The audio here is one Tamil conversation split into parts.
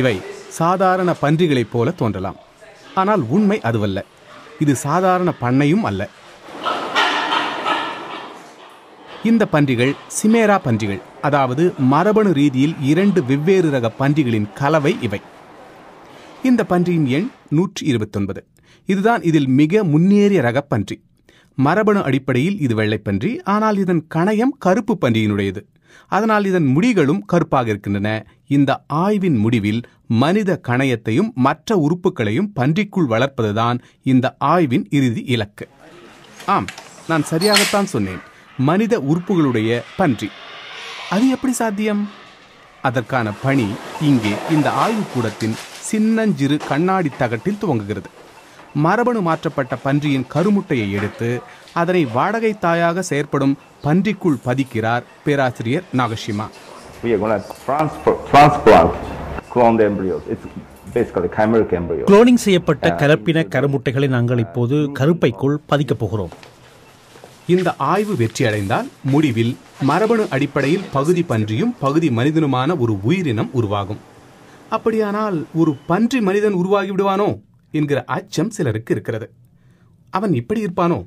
இவை சாதாரண பன்றிகளைப் போல தோன்றலாம். ஆனால் உண்மை அதுவல்ல. இது சாதாரண பண்ணையும் அல்ல. இந்த பன்றிகள் சிமேரா பன்றிகள் அதாவது மரபணு ரீதியில் இரண்டு வெவ்வேறு ரக பன்றிகளின் கலவை இவை. இந்த பன்றியின் எண் நூற்றி இருபத்தொன்பது இதுதான் இதில் மிக முன்னேறிய ரக பன்றி. மரபணு அடிப்படையில் இது வெள்ளைப்பன்றி ஆனால் இதன் கணையம் கருப்பு பன்றியினுடையது. அதனால் இதன் முடிகளும் கருப்பாக இருக்கின்றன. இந்த ஆய்வின் முடிவில் மனித கணையத்தையும் மற்ற உறுப்புகளையும் பன்றிக்குள் வளர்ப்பதுதான் இந்த ஆய்வின் இறுதி இலக்கு. ஆம் நான் சரியாகத்தான் சொன்னேன். மனித உறுப்புகளுடைய பன்றி. அது எப்படி சாத்தியம்? அதற்கான பணி இங்கே இந்த ஆய்வுக்கூடத்தின் சின்னஞ்சிறு கண்ணாடி தகட்டில் துவங்குகிறது. மரபணு மாற்றப்பட்ட பன்றியின் கருமுட்டையை எடுத்து அதனை வாடகை தாயாக செயற்படும் பன்றிக்குள் பதிக்கிறார் பேராசிரியர் Nagashima. We are going to transfer, transplant cloned embryos. It's basically chimeric embryos. Cloning செய்யப்பட்ட கலப்பின கருமுட்டைகளை நாங்கள் இப்போது கருப்பைக்குள் பதிக்கப் போகிறோம். இந்த ஆய்வு வெற்றியடைந்தால் முடிவில் மரபணு அடிப்படையில் பகுதி பன்றியும் பகுதி மனிதனுமான ஒரு உயிரினம் உருவாகும். அப்படியானால் ஒரு பன்றி மனிதன் உருவாகி விடுவானோ என்கிற அச்சம் சிலருக்கு இருக்கிறது. அவன் இப்படி இருப்பானோ?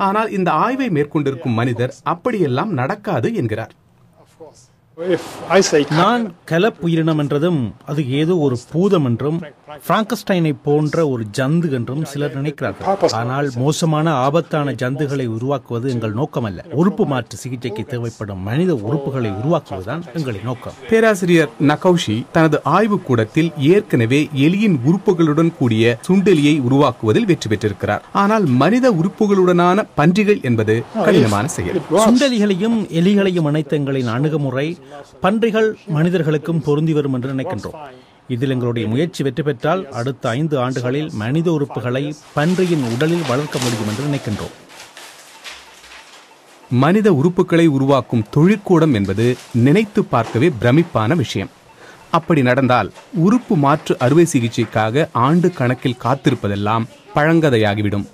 ஆனால் இந்த ஆய்வை மேற்கொண்டிருக்கும் மனிதர் அப்படியெல்லாம் நடக்காது என்கிறார். நான் கலப் உயிரினம் என்றதும் அது ஏதோ ஒரு பூதம் என்றும் பிராங்கஸ்டைனை போன்ற ஒரு ஜந்து என்றும் சிலர் நினைக்கிறார்கள். ஆனால் மோசமான ஆபத்தான ஜந்துகளை உருவாக்குவது எங்கள் நோக்கமல்ல. உறுப்பு மாற்று சிகிச்சைக்கு தேவைப்படும் மனித உறுப்புகளை உருவாக்குவதுதான் எங்களின் நோக்கம். பேராசிரியர் நகௌஷி தனது ஆய்வுக் கூடத்தில் ஏற்கனவே எலியின் உறுப்புகளுடன் கூடிய சுண்டெலியை உருவாக்குவதில் வெற்றி பெற்றிருக்கிறார். ஆனால் மனித உறுப்புகளுடனான பன்றிகள் என்பது கடினமான செயல். சுண்டலிகளையும் எலிகளையும் இணைத்த எங்களின் அணுகுமுறை பன்றிகள் மனிதர்களுக்கும் பொருந்தி வரும் என்று நினைக்கின்றோம். இதில் எங்களுடைய முயற்சி வெற்றி பெற்றால் அடுத்த ஐந்து ஆண்டுகளில் மனித உறுப்புகளை பன்றியின் உடலில் வளர்க்க முடியும் என்று நினைக்கின்றோம். மனித உறுப்புகளை உருவாக்கும் தொழிற்கூடம் என்பது நினைத்து பார்க்கவே பிரமிப்பான விஷயம். அப்படி நடந்தால் உறுப்பு மாற்று அறுவை சிகிச்சைக்காக ஆண்டு கணக்கில் காத்திருப்பதெல்லாம் பழங்கதையாகிவிடும்.